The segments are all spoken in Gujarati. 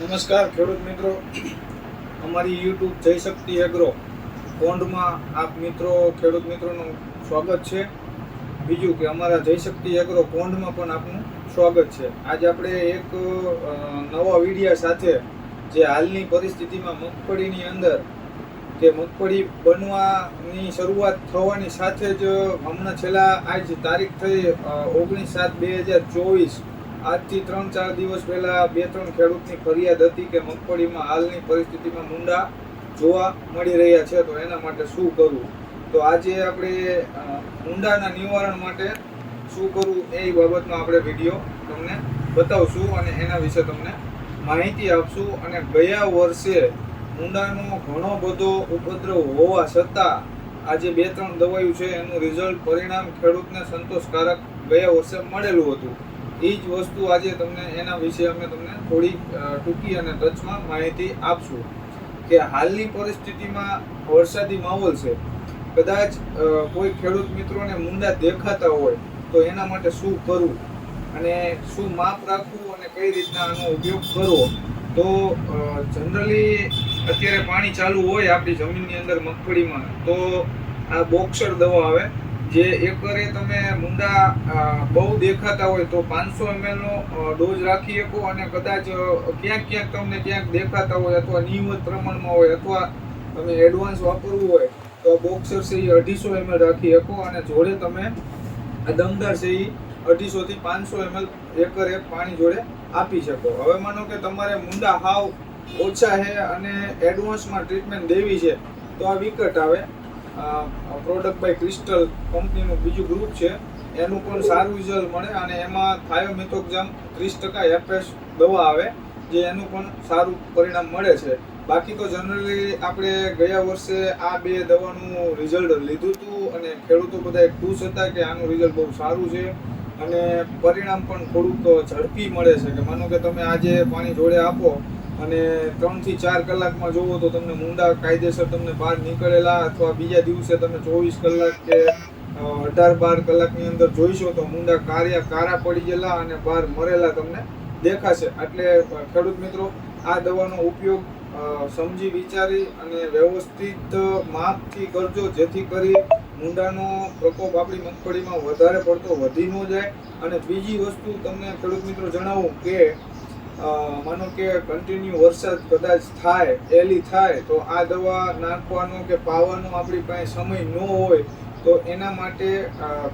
નમસ્કાર, ખેડૂત મિત્રો. અમારી યુટ્યુબ જય શક્તિ એગ્રો કોંડમાં આપ મિત્રો, ખેડૂત મિત્રોનું સ્વાગત છે. બીજું કે અમારા જય શક્તિ એગ્રો કોંડમાં પણ આપનું સ્વાગત છે. આજે આપણે એક નવા વિડીયા સાથે જે હાલની પરિસ્થિતિમાં મગફળીની અંદર કે મગફળી બનવાની શરૂઆત થવાની સાથે જ હમણાં છેલ્લા આજ તારીખ થઈ ઓગણીસ સાત બે હજાર ચોવીસ આજથી ત્રણ ચાર દિવસ પહેલા બે ત્રણ ખેડૂતની ફરિયાદ હતી કે મગફળીમાં હાલની પરિસ્થિતિમાં મુંડા જોવા મળી રહ્યા છે. તો એના માટે શું કરવું તો આજે આપણે મુંડાના નિવારણ માટે શું કરવું એ બાબતમાં આપણે વીડિયો તમને બતાવશું અને એના વિશે તમને માહિતી આપશું. અને ગયા વર્ષે મુંડાનો ઘણો બધો ઉપદ્રવ હોવા છતાં આજે બે ત્રણ દવાયું છે. એનું રિઝલ્ટ પરિણામ ખેડૂતને સંતોષકારક ગયા વર્ષે મળેલું હતું. એ જ વસ્તુ આજે તમને એના વિશે અમે તમને થોડી ટૂંકી અને ટચમાં માહિતી આપશું કે હાલની પરિસ્થિતિમાં વરસાદી માહોલ છે. કદાચ કોઈ ખેડૂત મિત્રોને મુંડા દેખાતા હોય તો એના માટે શું કરવું અને શું માપ રાખવું અને કઈ રીતના આનો ઉપયોગ કરવો? તો જનરલી અત્યારે પાણી ચાલુ હોય આપણી જમીનની અંદર મગફળીમાં, તો આ બોક્સર દવા આવે જે એકરે તમે મુંડા બહુ દેખાતા હોય તો પાંચસો નો ડોઝ રાખી શકો અને કદાચ ક્યાંક ક્યાંક તમને ક્યાંક દેખાતા હોય અથવા નિયમિત પ્રમાણમાં હોય અથવા તમે એડવાન્સ વાપરવું હોય તો બોક્સર છે અઢીસો એમએલ રાખી શકો અને જોડે તમે દમદાર છે એ અઢીસો થી પાંચસો એકર એકરે પાણી જોડે આપી શકો. હવે માનો કે તમારે મુંડા હાવ ઓછા છે અને એડવાન્સમાં ટ્રીટમેન્ટ દેવી છે તો આ વિકટ આવે. પ્રોડક્ટ બાય ક્રિસ્ટલ કંપનીનું બીજું ગ્રુપ છે. એનું પણ સારું રિઝલ્ટ મળે અને એમાં થાયોમિથોક્ઝામ ત્રીસ ટકા એફએસ દવા આવે, જે એનું પણ સારું પરિણામ મળે છે. બાકી તો જનરલી આપણે ગયા વર્ષે આ બે દવાનું રિઝલ્ટ લીધું હતું અને ખેડૂતો બધા ખુશ હતા કે આનું રિઝલ્ટ બહુ સારું છે. અને પરિણામ પણ થોડુંક ઝડપી મળે છે. કે માનો કે તમે આજે પાણી જોડે આપો અને ત્રણથી ચાર કલાકમાં જોવો તો તમને મુંડા કાયદેસર તમને બહાર નીકળેલા અથવા બીજા દિવસે તમે ચોવીસ કલાક કે અઢાર બાર કલાકની અંદર જોઈશો તો મુંડા કાર્યા કારા પડી ગયેલા અને બહાર મરેલા તમને દેખાશે. એટલે ખેડૂત મિત્રો, આ દવાનો ઉપયોગ સમજી વિચારી અને વ્યવસ્થિત માપથી કરજો, જેથી કરી મુંડાનો પ્રકોપ આપણી મગફળીમાં વધારે પડતો વધી ન જાય. અને બીજી વસ્તુ તમને ખેડૂત મિત્રો જણાવું કે માનો કે કન્ટિન્યુ વરસાદ કદાચ થાય એલી થાય, તો આ દવા નાખવાનો કે પાવાનો આપણી પાસે સમય ન હોય, તો એના માટે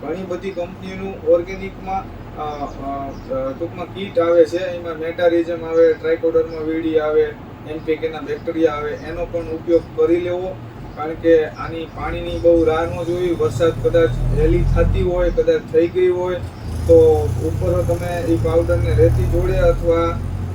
ઘણી બધી કંપનીઓનું ઓર્ગેનિકમાં ટૂંકમાં કીટ આવે છે, એમાં મેટારિઝમ આવે, ટ્રાયકોડરમાં વીડી આવે, એનપીકેના બેક્ટેરિયા આવે, એનો પણ ઉપયોગ કરી લેવો, કારણ કે આની પાણીની બહુ રાહ ન જોઈ વરસાદ કદાચ રેલી થતી હોય, કદાચ થઈ ગઈ હોય, તો ઉપર તમે એ પાવડરને રેતી જોડે અથવા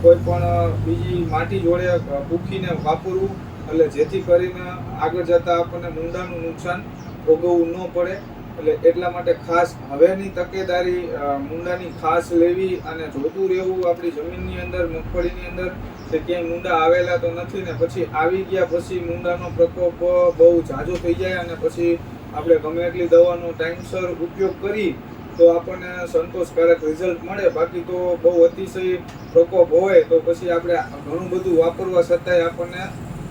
કોઈ પણ બીજી માટી જોડે ભૂખીને વાપરવું એટલે જેથી કરીને આગળ જતાં આપણને મુંડાનું નુકસાન ભોગવવું ન પડે. એટલે એટલા માટે ખાસ હવેની તકેદારી મુંડાની ખાસ લેવી અને જોતું રહેવું આપણી જમીનની અંદર, મગફળીની અંદર, કે ક્યાંય મુંડા આવેલા તો નથી ને પછી આવી ગયા પછી મુંડાનો પ્રકોપ બહુ ઝાઝો થઈ જાય અને પછી આપણે ગમે એટલી દવાનો ટાઈમસર ઉપયોગ કરી તો આપણને સંતોષકારક રિઝલ્ટ મળે. બાકી તો બહુ અતિશય પ્રકોપ હોય તો પછી આપણે ઘણું બધું વાપરવા છતાંય આપણને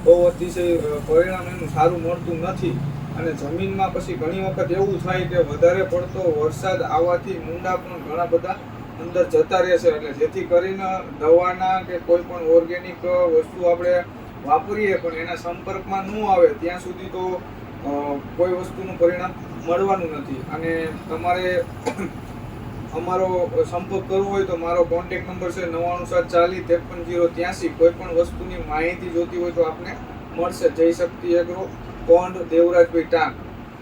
બહુ અતિશય પરિણામ એનું સારું મળતું નથી. અને જમીનમાં પછી ઘણી વખત એવું થાય કે વધારે પડતો વરસાદ આવવાથી મૂંડા પણ ઘણા બધા અંદર જતા રહેશે એટલે જેથી કરીને દવાના કે કોઈ પણ ઓર્ગેનિક વસ્તુ આપણે વાપરીએ પણ એના સંપર્કમાં ન આવે, ત્યાં સુધી તો કોઈ વસ્તુનું પરિણામ મળવાનું નથી. અને તમારે અમારો સંપર્ક કરવો હોય તો મારો કોન્ટેક નંબર છે નવ્વાણું સાત ચાલીસ ત્રેપન જીરો ત્યાંસી. કોઈ પણ વસ્તુની માહિતી જોતી હોય તો આપને મળશે. જય શક્તિ એગ્રો કોંડ દેવરાજભાઈ ટાંક.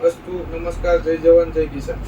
અસ્તુ, નમસ્કાર, જય જવાન, જય કિસાન.